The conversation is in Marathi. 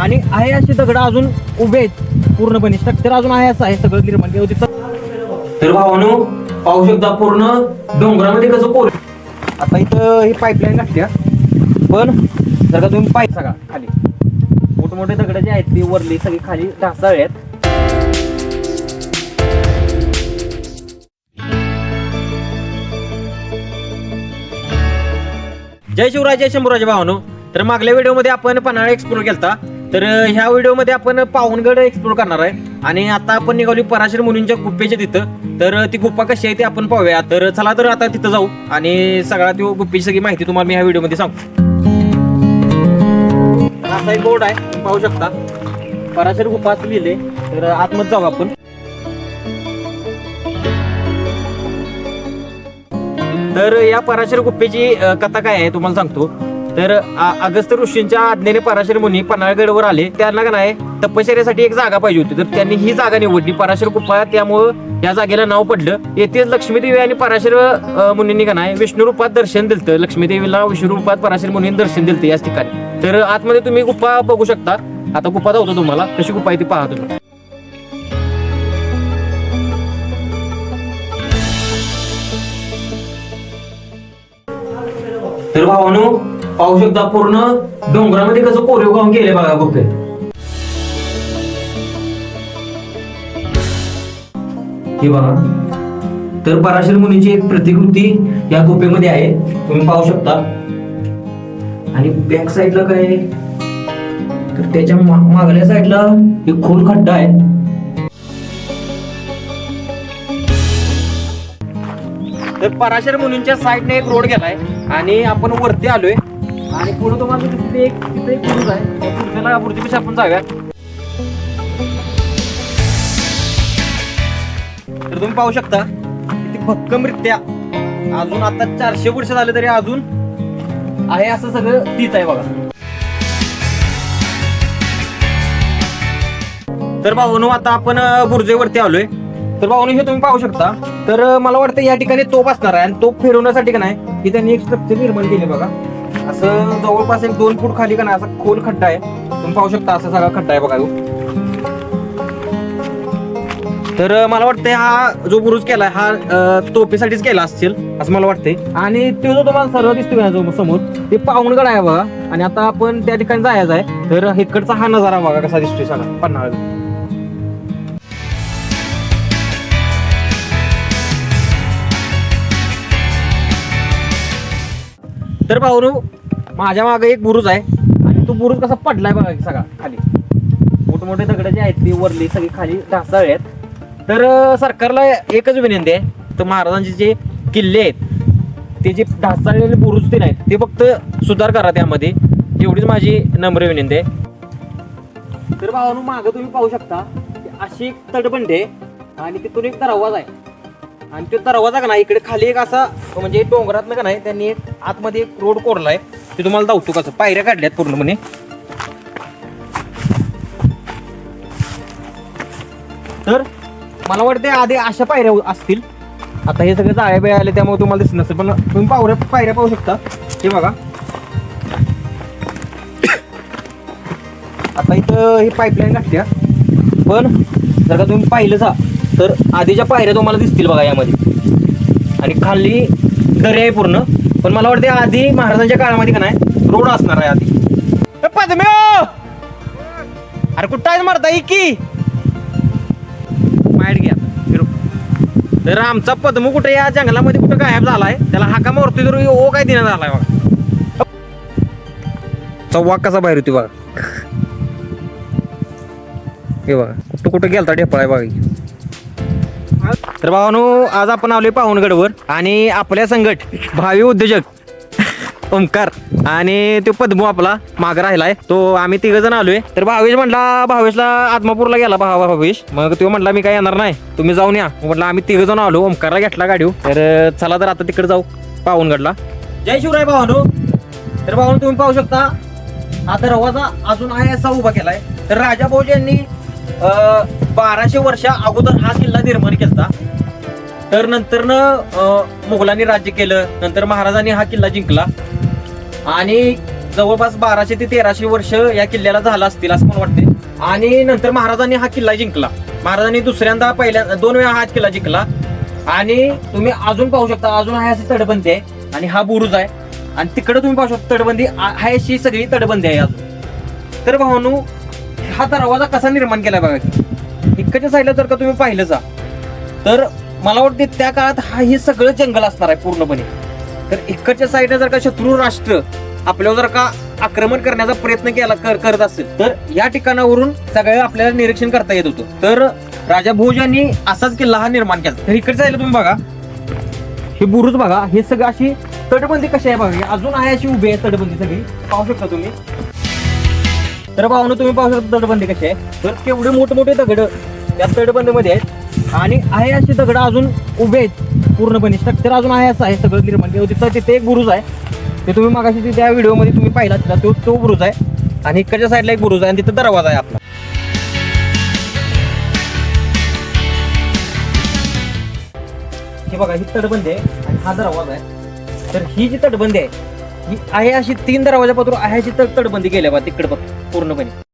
आणि आहे अशी दगड अजून उभे आहेत पूर्णपणे स्ट्रक्चर अजून आहे असं आहे सगळं निर्माण केलं तिथं तर भावानो पाहू शकता पूर्ण डोंगरामध्ये कसं कोर आता इथं ही पाईपलाईन लागते पण जर का तुम्ही पाईप सगळा खाली. मोठमोठे दगड जे आहेत ती वरली सगळी खाली ढासाळे आहेत. जय शिवराय जय शंभूराजे भावानो. तर मागल्या व्हिडिओमध्ये आपण पन्हाळा एक्सप्लोर केलता. तर ह्या व्हिडिओमध्ये आपण पावनगड एक्सप्लोर करणार आहे. आणि आता आपण निघाली पराशर मुनींच्या गुप्पेच्या तिथं. तर ती गुप्पा कशी आहे ती आपण पाहूया. तर चला तर आता तिथं जाऊ. आणि सगळ्या ती गुप्पेची सगळी माहिती तुम्हाला मी ह्या व्हिडिओमध्ये सांगतो असा एक बोर्ड आहे. पाहू शकता. पराशर गुप्पा असं लिहिले तर आतमध्ये जाऊ आपण. तर या पराशर गुप्पेची कथा काय आहे तुम्हाला सांगतो. तर अगस्त अगस्त्य ऋषींच्या आज्ञेने पराशर मुनी पन्हाळगडवर आले. त्यांना का नाही तपश्चर्यासाठी एक जागा पाहिजे होती. तर त्यांनी ही जागा निवडली. पराशर गुप्पा त्यामुळं या जागेला नाव पडलं. येथेच लक्ष्मीदेवी आणि पराशर मुनींनी का नाही विष्णू रूपात दर्शन दिलतं. लक्ष्मीदेवीला विष्णू रूपात पराशर मुनींनी दर्शन दिलं याच ठिकाणी. तर आतमध्ये तुम्ही गुप्पा बघू शकता. आता गुप्पा दावतो तुम्हाला. कशी गुप्पा आहे ती पहा तुम्ही. तर भावानो पाहू शकता पूर्ण डोंगरामध्ये कसं कोरीव काम केले बघा गुप्पे हे बघा. तर पराशर मुनीची एक प्रतिकृती या गुफेमध्ये आहे. तुम्ही पाहू शकता. आणि बॅक साईडला काय? तर त्याच्या मागल्या साईडला एक खोल खड्डा आहे. तर पराशर मुनींच्या साईडने एक रोड गेलाय आणि आपण वरती आलोय. आणि पुढे तुम्हाला तिथे एक तिथे एक पुरुष आहे. पुरुषाला पुढच्या आपण जाऊया. तर तुम्ही पाहू शकता किती भक्कमरित्या अजून आता चारशे वर्ष झाले तरी अजून आहे असं सगळं तीच आहे बघा. तर भाऊनू आता आपण बुर्जेवरती आलोय. तर भाऊनू हे तुम्ही पाहू शकता तर मला वाटतं या ठिकाणी तोप असणार आहे आणि तोप फिरवण्यासाठी का नाही की त्यांनी एक स्ट्रक्चर निर्माण केले बघा. असं जवळपास एक दोन फूट खाली का नाही असा खोल खड्डा आहे. तुम्ही पाहू शकता असा सगळा खड्डा आहे बघा तर मला वाटतंय हा जो बुरुज केलाय हा तोपीसाठीच केला असेल असं मला वाटतंय. आणि तो जो तुम्हाला सर्व दिसतोय ना जो समोर ते पाहुणगड आहे बघा. आणि आता आपण त्या ठिकाणी जायचं आहे. तर इकडचा हा नजारा बघा कसा दिसतोय सगळा. पन्हाळा. तर भाऊ माझ्या मागे एक बुरुज आहे. आणि तो बुरुज कसा पडलाय बघा की सगळा खाली. मोठमोठे दगड जे आहेत ती वरली सगळी खाली ढासळले आहेत. तर सरकारला एकच विनंती आहे. तर महाराजांचे जे किल्ले आहेत ते जे ढासळलेले बुरुज ते नाहीत ते फक्त सुधार करा त्यामध्ये. एवढीच माझी नम्र विनंती आहे. तर भावानू मागं तुम्ही पाहू शकता अशी एक तटबंदी आहे आणि तिथून एक दरवाजा आहे. आणि तो दरवाजा का नाही इकडे खाली एक असा म्हणजे डोंगरातलं का नाही त्यांनी एक आतमध्ये एक रोड कोरलाय. ते तुम्हाला दावतो कसं? पायऱ्या काढल्यात पूर्णपणे. तर मला वाटते आधी अशा पायऱ्या असतील. आता हे सगळे जाळ्या बिळ्या आले त्यामुळे तुम्हाला दिसत नसेल. पण तुम्ही पावऱ्या पायऱ्या पाहू शकता. हे बघा. आता इथं हे पाईपलाईन लागते पण जर का तुम्ही पाहिलं जा तर आधीच्या पायऱ्या तुम्हाला दिसतील बघा यामध्ये. आणि खाली दर्या आहे पूर्ण. पण मला वाटते आधी महाराजांच्या काळामध्ये का नाही रोड असणार आहे आधी. ए, पद्म्यो! अरे कुठं आहे मारता की. माहीत घ्या फिरू. तर आमचा पद्मू कुठे या जंगलामध्ये कुठं गायब झालाय त्याला हाका मारतोय तर ओ काय देण्यात आलाय बघा. चव्वा कसा बाहेर होती बघा. हे बघा कुठं कुठं गेलता ढेपळाय बघा. तर भावानो आज आपण आलोय पाहुणगडवर आणि आपल्या संगट भावी उद्योजक ओमकार आणि तो पद्मू आपला माग राहिलाय. तो आम्ही तिघ जण आलोय. तर भावेश म्हटला भावेशला आत्मापूरला गेला भावा भावेश. मग तो म्हटला मी काय येणार नाही. तुम्ही जाऊन या. म्हटलं आम्ही तिघ जण आलो. ओमकारला घेतला गाडीव तर चला तर आता तिकडे जाऊ पाहुणगडला. जय शिवराय भावानो. तर भावानो तुम्ही पाहू शकता हा दरवाजा अजून आहे असा उभा केलाय. तर राजा भाऊजी यांनी बाराशे वर्षा अगोदर हा किल्ला निर्माण केला तर नंतर मुघलांनी राज्य केलं. नंतर महाराजांनी हा किल्ला जिंकला. आणि जवळपास बाराशे ते तेराशे वर्ष या किल्ल्याला झाला असतील असं मला वाटते आणि नंतर महाराजांनी हा किल्ला जिंकला. महाराजांनी दुसऱ्यांदा पहिल्या दोन वेळा हा किल्ला जिंकला. आणि तुम्ही अजून पाहू शकता अजून हा अशी तटबंदी आहे. आणि हा बुरुज आहे. आणि तिकडे तुम्ही पाहू शकता तटबंदी हा आहे अशी सगळी तटबंदी आहे अजून. तर भावानू हा दरवाजा कसा निर्माण केला बघा इकडच्या साईडला जर का तुम्ही पाहिलं जा तर मला वाटते त्या काळात हा हे सगळं जंगल असणार आहे पूर्णपणे. तर इकडच्या साईडला जर का शत्रू राष्ट्र आपल्यावर जर का आक्रमण करण्याचा प्रयत्न केला कर, करत असेल तर या ठिकाणावरून सगळं आपल्याला निरीक्षण करता येत होतं. तर राजा भोज यांनी असाच किल्ला हा निर्माण केला. तर इकडच्या साईडला तुम्ही बघा. हे बुरुज बघा हे सगळं अशी तटबंदी कशी आहे बघा. अजून आहे अशी उभी आहे तटबंदी सगळी. पाहू शकता तुम्ही. तर भावना तुम्ही पाहू शकता तटबंदी कशी आहे. तर केवढे मोठे मोठे दगड त्या तटबंदीमध्ये आहेत. आणि आहे अशी दगड अजून उभे आहेत पूर्णपणे स्ट्रक्चर अजून आहे असं आहे सगळं निर्माण केलं. तिथं तिथे एक बुरुज आहे. ते तुम्ही मागाशी तिथे त्या व्हिडिओमध्ये तुम्ही पाहिला तिथं तो तो बुरुज आहे. आणि इकडच्या साईडला एक बुरुज आहे आणि तिथं दरवाजा आहे आपला. हे बघा ही तटबंदी आहे आणि हा दरवाजा आहे. तर ही जी तटबंदी आहे ही आहे अशी तीन दरवाजापासून आहे अशी तटबंदी केल्या बा तिकडे बघ. पूर्णपणे.